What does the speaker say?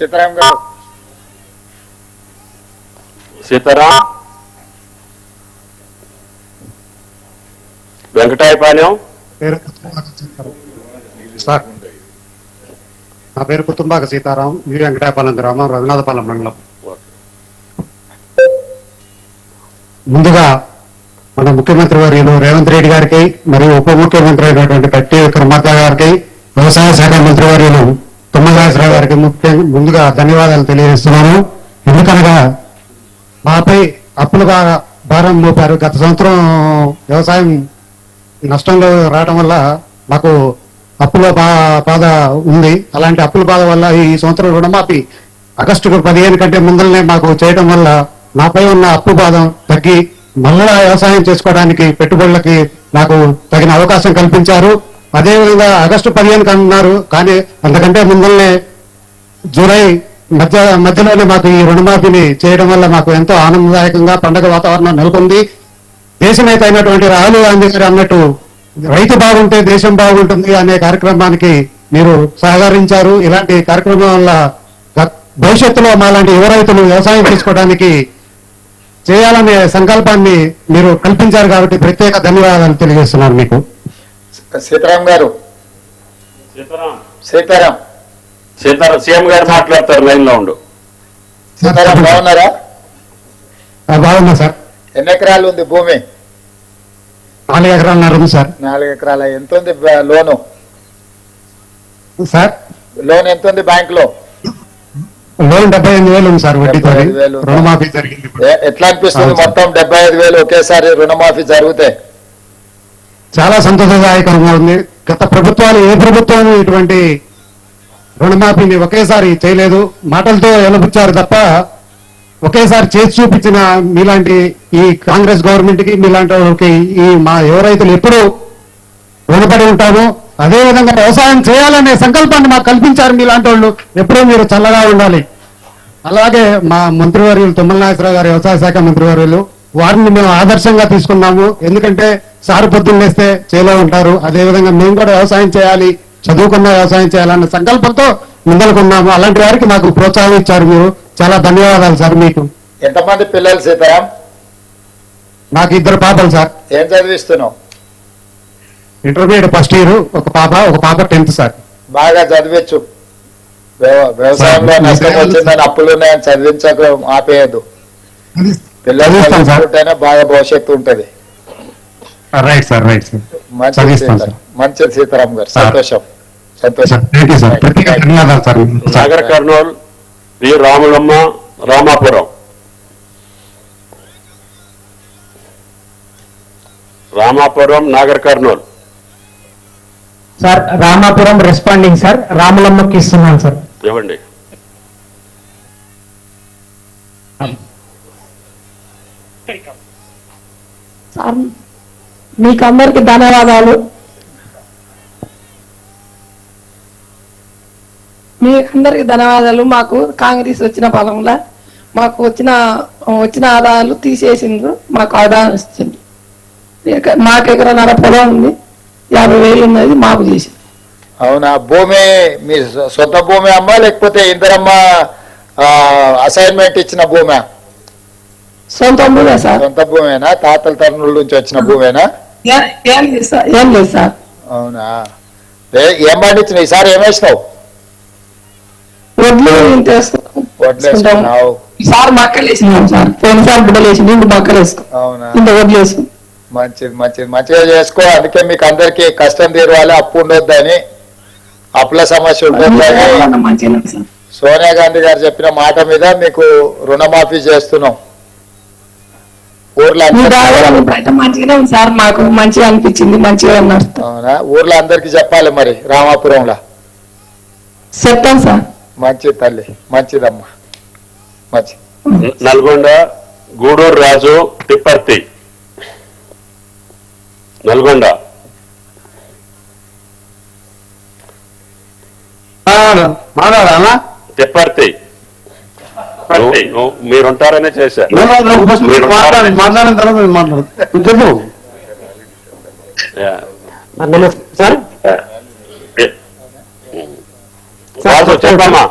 సీతారాం గారు. సీతారాం? వెంకటాయపాలెం? పేరు కుతుంబాక సీతారాం. సార్ నా పేరు కుటుంబాక సీతారాం. వి వెంకటాయపాలెం గ్రామం రఘునాథపాలెం మండలం. ముందుగా మన ముఖ్యమంత్రి వర్యులు రేవంత్ రెడ్డి గారికి మరియు ఉప ముఖ్యమంత్రి అయినటువంటి కట్టి విక్రమార్క గారికి వ్యవసాయ శాఖ మంత్రి వర్యులు గారికి ముఖ్యంగా ముందుగా ధన్యవాదాలు తెలియజేస్తున్నాను. ఎందుకనగా మాపై అప్పులుగా భారం మోపారు. గత సంవత్సరం వ్యవసాయం నష్టంలో రావడం వల్ల మాకు అప్పుల బాధ ఉంది. అలాంటి అప్పుల బాధ వల్ల ఈ సంవత్సరం రుణమాఫీ ఆగస్టు పదిహేను కంటే ముందరనే మాకు చేయడం వల్ల నాపై ఉన్న అప్పు బాధ తగ్గి మళ్ళా వ్యవసాయం చేసుకోవడానికి పెట్టుబడులకి నాకు తగిన అవకాశం కల్పించారు. అదేవిధంగా ఆగస్టు పదిహేను అన్నారు కానీ అంతకంటే ముందరనే జూలై మధ్య మధ్యలోనే మాకు ఈ రుణమాఫీని చేయడం వల్ల మాకు ఎంతో ఆనందదాయకంగా పండగ వాతావరణం నెలకొంది. దేశనేత అయినటువంటి రాహుల్ గాంధీ గారు అన్నట్టు రైతు బాగుంటే దేశం బాగుంటుంది అనే కార్యక్రమానికి మీరు సహకరించారు. ఇలాంటి కార్యక్రమం వల్ల భవిష్యత్తులో మాలాంటి యువ రైతులు వ్యవసాయం చేసుకోవడానికి చేయాలనే సంకల్పాన్ని మీరు కల్పించారు కాబట్టి ప్రత్యేక ధన్యవాదాలు తెలియజేస్తున్నాను మీకు. సీతారాం గారు. సీతారాం. సీతారాం. సీతారాం సీఎం గారు మాట్లాడతారు లైన్లో ఉండు. సీతారాం బాగున్నారా? ఆ, బాగున్నా సార్. ఎన్ని ఎకరాలు ఉంది భూమి? నాలుగు ఎకరాలన్నర ఉంది సార్. నాలుగు ఎకరాల? ఎంత ఉంది లోను? సార్? లోన్ ఎంత ఉంది బ్యాంక్లో లోన్ డెబ్బై ఎనిమిది వేలు ఉంది సార్ వడ్డీతో 75,000 ఉందా? రుణమాఫీ జరిగింది ఎట్లా అనిపిస్తుంది. మొత్తం డెబ్బై ఐదు వేలు ఒకేసారి రుణమాఫీ జరిగితే? చాలా సంతోషదాయకంగా ఉంది. గత ప్రభుత్వాలు ఏ ప్రభుత్వం ఇటువంటి రుణమాఫీని ఒకేసారి చేయలేదు. మాటలతో ఎలబుచ్చారు తప్ప ఒకేసారి చేసి చూపించిన మీలాంటి ఈ కాంగ్రెస్ గవర్నమెంట్కి మీలాంటి వాళ్ళకి ఈ మా యువ రైతులు ఎప్పుడూ రుణపడి ఉంటాము. అదే విధంగా వ్యవసాయం చేయాలనే సంకల్పాన్ని మాకు కల్పించారు మీలాంటి వాళ్ళు. ఎప్పుడూ మీరు చల్లగా ఉండాలి. అలాగే మా మంత్రివర్యులు తుమ్మల నాగేశ్వరరావు గారు వ్యవసాయ శాఖ మంత్రివర్యులు వారిని మేము ఆదర్శంగా తీసుకున్నాము. ఎందుకంటే సారు పొద్దున్నేస్తే చేలో ఉంటారు. అదేవిధంగా మేము కూడా వ్యవసాయం చేయాలి. చదువుకున్న వ్యవసాయం చేయాలన్న సంకల్పంతో ముందలుకున్నాము. అలాంటి వారికి మాకు ప్రోత్సాహం ఇచ్చారు మీరు. చాలా ధన్యవాదాలు సార్ మీకు. ఎంతమంది పిల్లలు సీతారాం నాకు ఇద్దరు పాపలు సార్. ఏం చదివిస్తున్నావు? ఇంటర్మీడియట్ ఫస్ట్ ఇయర్ ఒక పాప ఒక పాప టెన్త్ సార్. బాగా చదివించు. వ్యవ- వ్యవసాయంలో నష్టం వచ్చిందని అప్పులు ఉన్నాయని చదివించక ఆపేయద్దు. పిల్లలు. చదువుకుంటేనే బాగా భవిష్యత్తు ఉంటది. రైట్ సార్ రైట్ సార్ మంచిది సీతారాం. సార్. మంచిది సీతారాం గారు. సంతోషం. Nagar Kurnool V Ramulamma Ramapuram. Ramapuram Nagar Kurnool. Sir Ramapuram responding sir రాములమ్మకి ఇస్తున్నాను సార్ ఇవ్వండి. సార్ మీకు అందరికి ధన్యవాదాలు. మీ అందరికి ధన్యవాదాలు. మాకు కాంగ్రెస్ వచ్చిన ఫలంలో మాకు వచ్చిన వచ్చిన ఆదాయాలు తీసేసిండ్రు. మాకు ఆదాయం ఎక- మాకు ఎకరన్నర పొలం ఉంది. యాభై వేలు ఉన్నది మాకు చేసింది అవునా? భూమి మీ సొంత భూమి అమ్మా లేకపోతే ఇందరమ్మ అసైన్మెంట్ ఇచ్చిన భూమి? సొంత భూమే సార్. సొంత భూమేనా? తాతల తరుణుల నుంచి వచ్చిన భూమేనా? ఏ- లేదు సార్. అవునా? ఏ- పండించినావు? ఈసారి ఏం వేసినావు? వడ్లు వేసుకున్నావు ఈసారి మక్కలు వేసినాం సార్. పోయినసారి బిడ్డలు వేసి ఇంటి మక్కలు వేసుకున్నాం అవునా? ఇంత వడ్లు వేసుకున్నాం మంచిది మంచిది. మంచిగా చేసుకో. అందుకే మీకు అందరికి కష్టం తీరవాలి. అప్పు ఉండొద్దని. అప్పుల సమస్య ఉండొద్దని. సోనియా గాంధీ గారు చెప్పిన మాట మీద మీకు రుణమాఫీ చేస్తున్నాం. ఊర్లో సార్. మాకు మంచిగా అనిపించింది మంచిగా అవునా? ఊర్లో అందరికి చెప్పాలి మరి రామాపురంలో. చెప్తాను సార్. మంచిది తల్లి మంచిదమ్మా. మంచి. నల్గొండ గూడూరు రాజు తిప్పర్తి. నల్గొండ. మాట్లాడాలా తిప్పర్తి. మీరుంటారనే చేశా. మాట్లాడి మాట్లాడిన తర్వాత నేను మాట్లాడు. చెప్పు. యా. సార్. ఏ. రాజు చెప్పమ్మా